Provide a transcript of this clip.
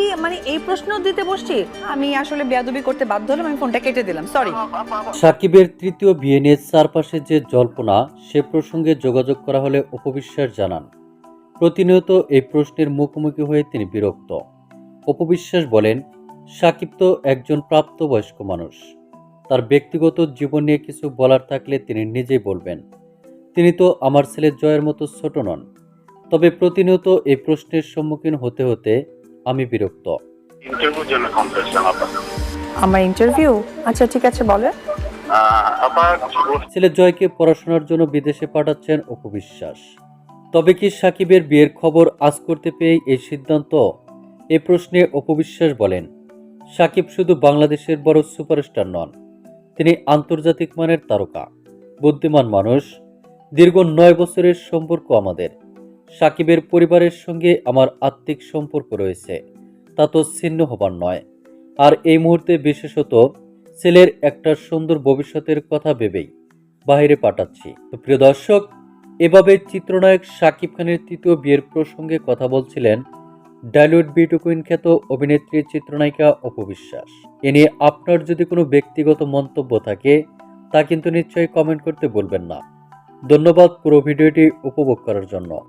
কি মানে এই প্রশ্ন দিতে বসছি? আমি আসলে বেয়াদবি করতে বাধ্য হলাম, আমি ফোনটা কেটে দিলাম সরি সাকিবের তৃতীয় বিয়ে নিয়ে চারপাশে যে জল্পনা, সে প্রসঙ্গে যোগাযোগ করা হলে অপবিশ্বাস জানান। প্রতিনিয়ত এই প্রশ্নের মুখোমুখি হয়ে তিনি বিরক্ত। অপবিশ্বাস বলেন, সাকিব তো একজন প্রাপ্তবয়স্ক মানুষ। তার ব্যক্তিগত জীবন নিয়ে কিছু বলার থাকলে তিনি নিজেই বলবেন, তিনি তো আমার ছেলে জয়ের মতো ছোট নন। তবে প্রতিনিয়ত এই প্রশ্নের সম্মুখীন হতে হতে আমি বিরক্ত। ইন্টারভিউর জন্য ফোন করেছিলাম আপা। আমার ইন্টারভিউ আচ্ছা ঠিক আছে বলে। আপা ছেলে জয়কে পড়াশোনার জন্য বিদেশে পাঠাচ্ছেন অপবিশ্বাস। তবে কি সাকিবের বিয়ের খবর আজ করতে পেয়ে এই সিদ্ধান্ত? এ প্রশ্নে অপবিশ্বাস বলেন সাকিব শুধু বাংলাদেশের বড় সুপারস্টার নন তিনি আন্তর্জাতিক মানের তারকা। বুদ্ধিমান মানুষ দীর্ঘ নয় বছরের সম্পর্ক আমাদের। সাকিবের পরিবারের সঙ্গে আমার আত্মিক সম্পর্ক রয়েছে। তা তো ছিন্ন হবার নয়। আর এই মুহূর্তে বিশেষত ছেলের একটা সুন্দর ভবিষ্যতের কথা ভেবেই বাইরে পাঠাচ্ছি। তো প্রিয় দর্শক, এভাবে চিত্রনায়ক শাকিব খানের তৃতীয় বিয়ের প্রসঙ্গে কথা বলছিলেন ডাইলুড বিউটি কুইন খ্যাত অভিনেত্রী চিত্রনায়িকা অপবিশ্বাস এ নিয়ে আপনার যদি কোনো ব্যক্তিগত মন্তব্য থাকে, তা কিন্তু নিশ্চয়ই কমেন্ট করতে বলবেন না। ধন্যবাদ পুরো ভিডিওটি উপভোগ করার জন্য।